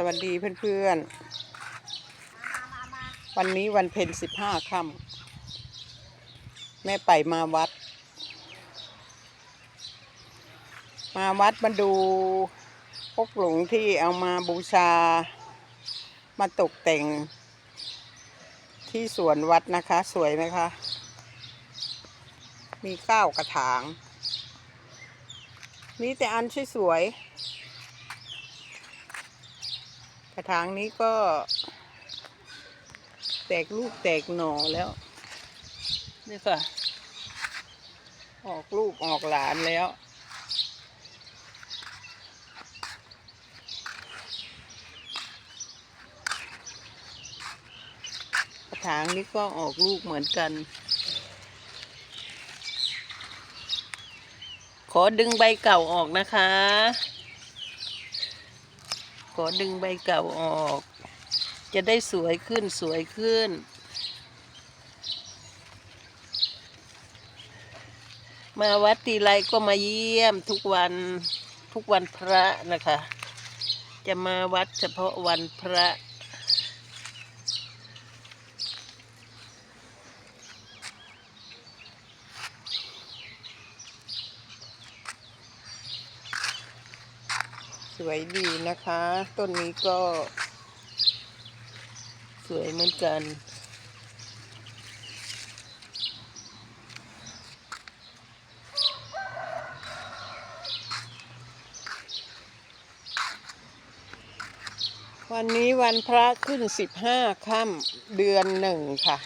สวัสดีเพื่อนๆ วันนี้วันเพ็ญสิบห้าค่ำแม่ไปมาวัด มาวัดมาดูพกหลงที่เอามาบูชา มาตกแต่ง ที่สวนวัดนะคะ สวยไหมคะ มีเก้ากระถางมีแต่อันสวยๆ ระถางนี้ก็ แตกลูกแตกหน่อแล้วนี่ค่ะ ออกลูกออกหลานแล้วกระถางนี้ก็ออกลูกเหมือนกัน ขอดึงใบเก่าออกนะคะ อดึงใบเก่าออก จะได้สวยขึ้นสวยขึ้น มาวัดทีไรก็มาเยี่ยมทุกวันทุกวันพระนะคะ จะมาวัดเฉพาะวันพระ สวยดีนะคะ ต้นนี้ก็ สวยเหมือนกัน วันนี้วันพระขึ้นสิบห้าค่ำเดือนหนึ่งค่ะ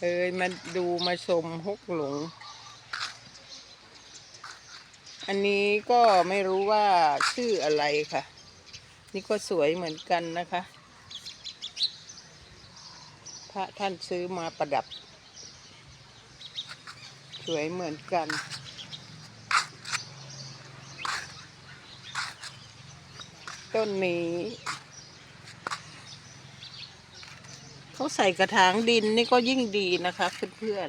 เอ้ยมาดูมาชมฮกหลง อันนี้ก็ไม่รู้ว่าชื่ออะไรค่ะ นี่ก็สวยเหมือนกันนะคะ พระท่านซื้อมาประดับ สวยเหมือนกันต้นนี้เขาใส่กระถางดินนี่ก็ยิ่งดีนะคะเพื่อน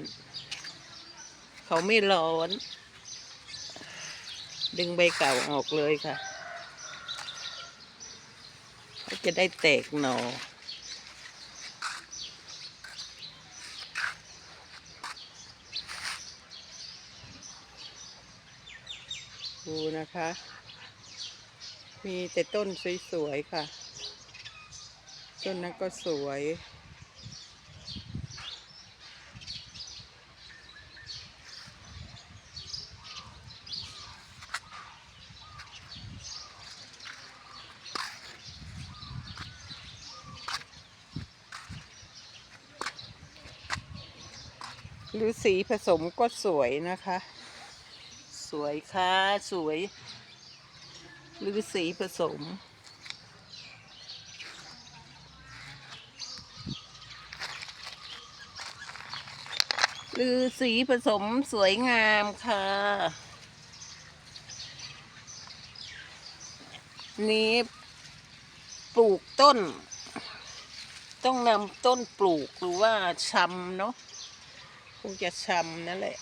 ๆเขาไม่ร้อน ดึงใบเก่าออกเลยค่ะเขาจะได้แตกหนอดูนะคะ มีแต่ต้นสวยๆค่ะ ต้นนั้นก็สวย หรือสีผสมก็สวยนะคะ สวยค่ะสวย หรือสีผสม หรือสีผสมสวยงามค่ะ นี้ปลูกต้น ต้องนำต้นปลูกหรือว่าชำเนาะ คงจะช้ำนั่นแหละ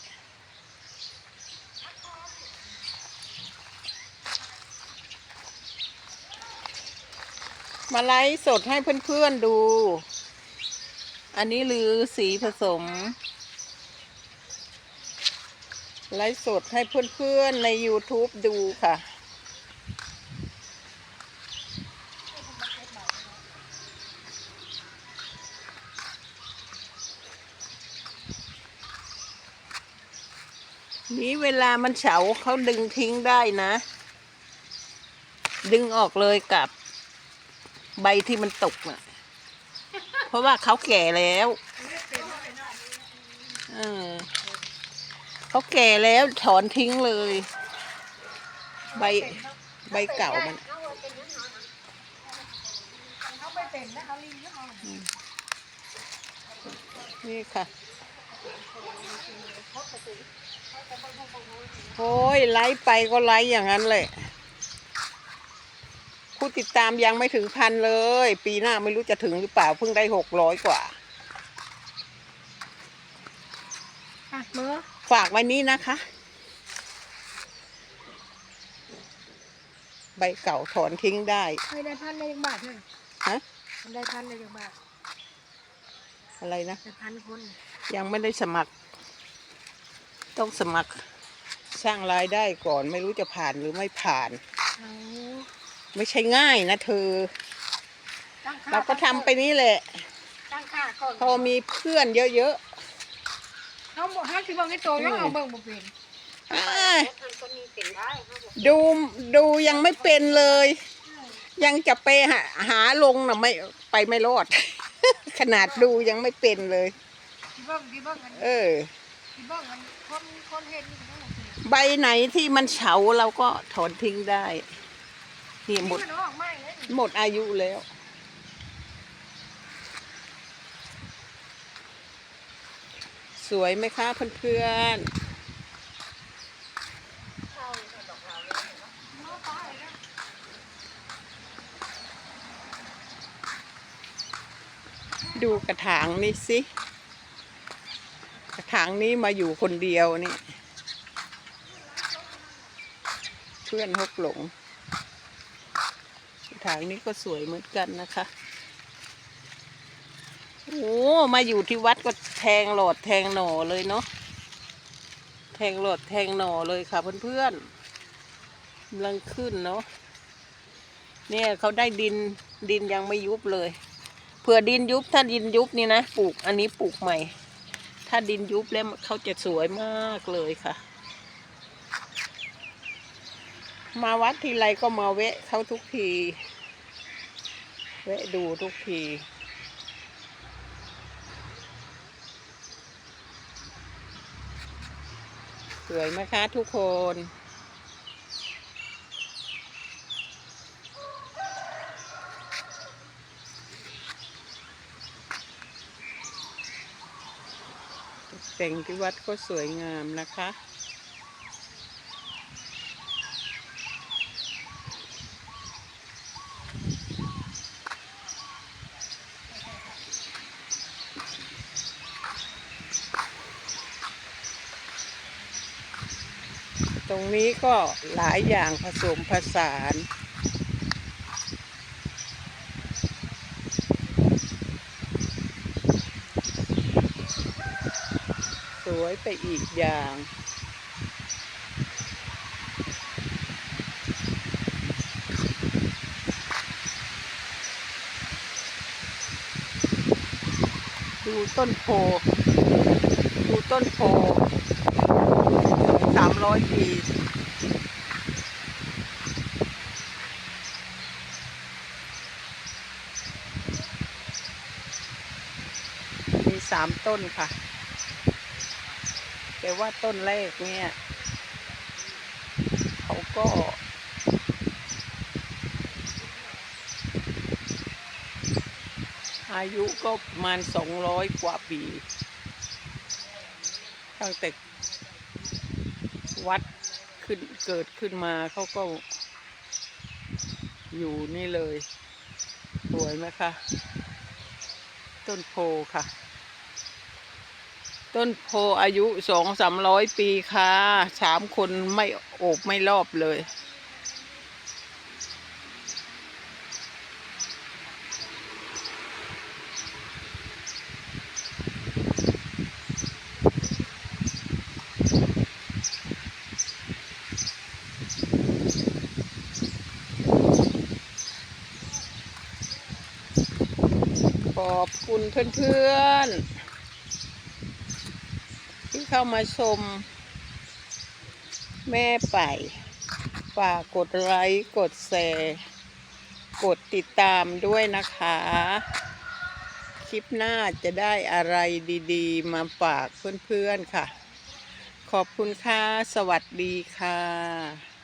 มาไลฟ์สดให้เพื่อนๆดู อันนี้ลือสีผสม ไลฟ์สดให้เพื่อนๆใน YouTube ดูค่ะ นี้เวลามันเฉาเขาดึงทิ้งได้นะ ดึงออกเลยกับใบที่มันตกน่ะ เพราะว่าเขาแก่แล้วเออเขาแก่แล้วถอนทิ้งเลย ใบใบเก่ามันนี่ค่ะ โอ้ย ไลฟ์ไปก็ไลฟ์อย่างนั้นเลยผู้ติดตามยังไม่ถึงพันเลย ปีหน้าไม่รู้จะถึงหรือเปล่าเพิ่งได้หกร้อยกว่าอะมือฝากไว้นี้นะคะ ใบเก่าถอนทิ้งได้เคยได้พันได้ยังบาทเลยฮะมันได้พันได้ยังบาทอะไรนะได้พันคนยังไม่ได้สมัคร ต้องสมัครสร้างรายได้ก่อนไม่รู้จะผ่านหรือไม่ผ่านเอาไม่ใช่ง่ายนะเธอ ตั้งค่เราก็ทำไปนี่แหละ ตั้งค่าก่อนพอมีเพื่อนเยอะ เขาบอกห้าสิบเบิ้งให้โตแล้วเอาเบิ้งบ่เป็นๆอ่าดูดูยังไม่เป็นเลย ยังจะไปหาหาลงนะไม่ไปไม่รอด ขนาดดูยังไม่เป็นเลย ที่เบิ้งที่เบิ้งอันเออที่ เบิ้งอันคนคนเห็นนี่ก็ได้ใบไหนที่มันเฉาเราก็ถอนทิ้งได้นี่หมด มันออกไม่เลยหมดอายุแล้ว สวยไหมคะเพื่อนๆดูกระถางนี่สิ ถางนี้มาอยู่คนเดียวนี่ เพื่อนฮกหลงถางนี้ก็สวยเหมือนกันนะคะโอ้มาอยู่ที่วัดก็แทงหลอดแทงหน่อเลยเนาะแทงหลอดแทงหน่อเลยค่ะเพื่อนๆกำลังขึ้นเนาะเนี่ยเขาได้ดินดินยังไม่ยุบเลยเผื่อดินยุบถ้าดินยุบนี่นะปลูกอันนี้ปลูกใหม่ ถ้าดินยุบแล้วเขาจะสวยมากเลยค่ะ มาวัดทีไรก็มาแวะเขาทุกทีแวะดูทุกทีสวยไหมคะทุกคน กแต่งที่วัดก็สวยงามนะคะ ตรงนี้ก็หลายอย่างผสมผสาน วยไปอีกอย่าง ดูต้นโพ ดูต้นโพสามร้อยปีมีสามต้นค่ะ แต่ว่าต้นแรกเนี่ย เขาก็ อายุก็ประมาณสองร้อยกว่าปี ตั้งแต่วัดขึ้นเกิดขึ้นมาเขาก็อยู่นี่เลย สวยไหมคะ ต้นโพค่ะ ต้นโพอายุสองสามร้อยปีค่ะสามคนไม่โอบไม่รอบเลย ขอบคุณเพื่อนๆ เข้ามาชม แม่ไป่ฝากกดไลค์กดแชร์กดติดตามด้วยนะคะ คลิปหน้าจะได้อะไรดีๆ มาฝากเพื่อนๆค่ะ ขอบคุณค่ะ สวัสดีค่ะ